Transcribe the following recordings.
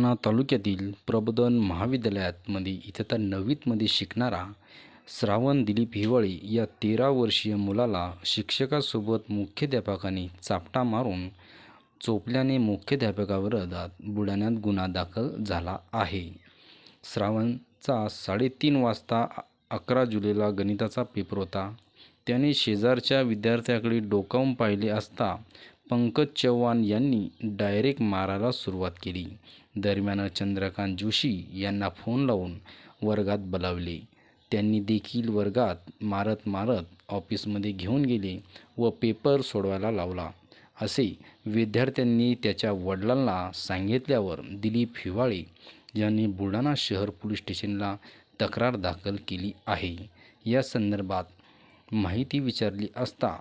बुलढाणा तालुक्यातील प्रबोधन महाविद्यालयातमध्ये मध्ये तर नववीतमध्ये शिकणारा श्रावण दिलीप हिवाळे या तेरा वर्षीय मुलाला शिक्षकासोबत मुख्याध्यापकाने चापटा मारून चोपल्याने मुख्याध्यापकाविरोधात बुलढाण्यात गुन्हा दाखल झाला आहे. श्रावणचा साडेतीन वाजता अकरा जुलैला गणिताचा पेपर होता. त्याने शेजारच्या विद्यार्थ्याकडे डोकावून पाहिले असता पंकज चव्हाण यांनी डायरेक्ट मारायला सुरुवात केली. दरम्यान चंद्रकांत जोशी यांना फोन लावून वर्गात बोलावले. त्यांनी देखील वर्गात मारत मारत ऑफिसमध्ये घेऊन गेले व पेपर सोडवायला लावला. असे विद्यार्थ्यांनी त्याच्या वडिलांना सांगितल्यावर दिलीप हिवाळे यांनी बुलढाणा शहर पोलीस स्टेशनला तक्रार दाखल केली आहे. या संदर्भात माहिती विचारली असता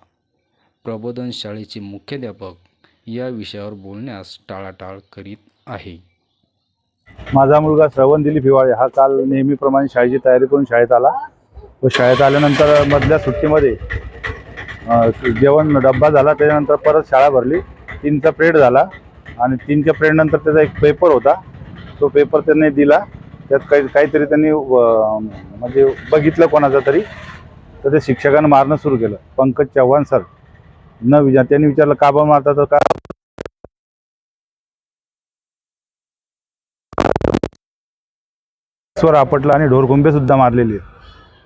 प्रबोधन शाळेचे मुख्याध्यापक या विषयावर बोलण्यास टाळाटाळ करीत आहे. माझा मुलगा श्रवण दिलीप हिवाळे हा काल नेहमीप्रमाणे शाळेची तयारी करून शाळेत आला. व शाळेत आल्यानंतर मधल्या सुट्टीमध्ये जेवण डब्बा झाला त्याच्यानंतर परत शाळा भरली. तीनचा प्रेड झाला आणि तीनच्या प्रेडनंतर त्याचा एक पेपर होता. तो पेपर त्यांनी दिला. त्यात काही काहीतरी त्यांनी म्हणजे बघितलं कोणाचा तरी. तर ते शिक्षकानं मारणं सुरू केलं. पंकज चव्हाण सर. न विचार त्यांनी विचारलं का बा मारता तर का स्वर आपटला आणि ढोरकुंबेसुद्धा मारलेली आहेत.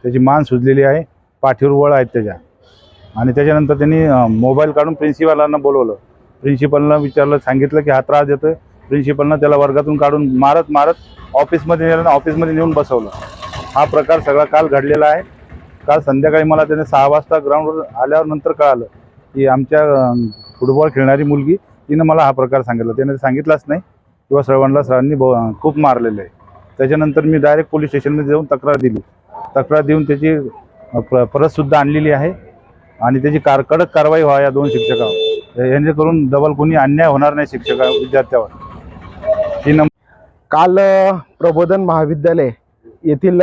त्याची मान सुजलेली आहे. पाठीवर वळ आहेत त्याच्या. आणि त्याच्यानंतर त्यांनी मोबाईल काढून प्रिन्सिपलांना बोलवलं. प्रिन्सिपलनं विचारलं सांगितलं की हा त्रास देतोय. प्रिन्सिपलनं त्याला वर्गातून काढून मारत मारत ऑफिसमध्ये नेलं आणि ऑफिसमध्ये नेऊन बसवलं. हा प्रकार सगळा काल घडलेला आहे. काल संध्याकाळी मला त्याने सहा वाजता ग्राउंडवर आल्यावर नंतर कळालं की आमच्या फुटबॉल खेळणारी मुलगी तिनं मला हा प्रकार सांगितला. त्याने सांगितलाच नाही. किंवा श्रवणला सरांनी ब- खूप मारलेलं आहे. त्याच्यानंतर मी डायरेक्ट पोलीस स्टेशनमध्ये जाऊन तक्रार दिली. तक्रार देऊन त्याची प्र परतसुद्धा आणलेली आहे. आणि त्याची कार कडक कारवाई व्हा या दोन शिक्षकावर. यांच्याकडून डबल कोणी अन्याय होणार नाही शिक्षका विद्यार्थ्यावर. ही काल प्रबोधन महाविद्यालय येथील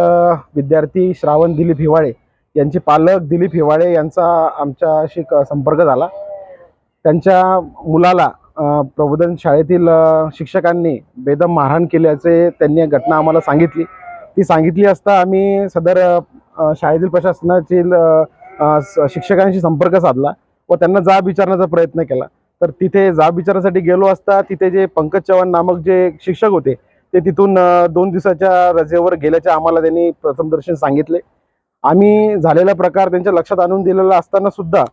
विद्यार्थी श्रावण दिलीप हिवाळे यांचे पालक दिलीप हिवाळे यांचा आमच्याशी क- संपर्क झाला. त्यांच्या मुलाला प्रबोधन शाळेतील शिक्षकांनी बेदम मारहाण केल्याचे त्यांनी घटना आम्हाला सांगितली. ती सांगितली असता आम्ही सदर शाळेतील प्रशासनातील शिक्षकांशी संपर्क साधला व त्यांना जाब विचारण्याचा प्रयत्न केला. तर तिथे जाब विचारासाठी गेलो असता तिथे जे पंकज चव्हाण नामक जे शिक्षक होते ते तिथून दोन दिवसाच्या रजेवर गेल्याचे आम्हाला त्यांनी प्रथमदर्शन सांगितले. आम्ही झालेला प्रकार त्यांच्या लक्षात आणून दिलेला असताना सुद्धा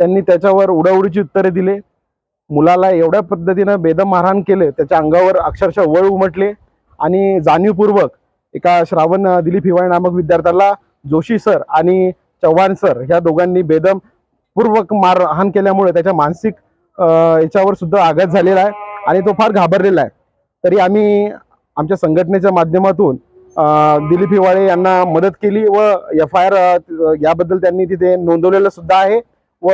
त्यांनी त्याच्यावर उडाउडीची उत्तरे दिले. मुलाला एवढ्या पद्धतीनं बेदम मारहाण केले त्याच्या अंगावर अक्षरशः वळ उमटले आणि जाणीवपूर्वक एका श्रावण दिलीप हिवाळे नामक विद्यार्थ्याला जोशी सर आणि चव्हाण सर ह्या दोघांनी बेदम पूर्वक मारहाण केल्यामुळे त्याच्या मानसिक याच्यावर सुद्धा आघात झालेला आहे आणि तो फार घाबरलेला आहे. तरी आम्ही आमच्या संघटनेच्या माध्यमातून दिलीप हिवाळे यांना मदत केली व एफ आय आर याबद्दल त्यांनी तिथे नोंदवलेलं सुद्धा आहे व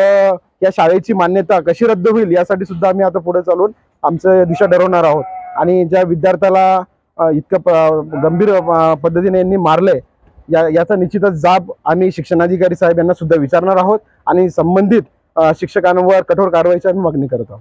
या शाळेची मान्यता कशी रद्द होईल यासाठी सुद्धा आम्ही आता पुढे चालून आमचं दिशा ठरवणार आहोत. आणि ज्या विद्यार्थ्याला इतकं प- गंभीर पद्धतीने यांनी मारलंय या याचा निश्चितच जाब आम्ही शिक्षणाधिकारी साहेब यांना सुद्धा विचारणार आहोत आणि संबंधित शिक्षकांवर कठोर कारवाईची आम्ही मागणी करत आहोत.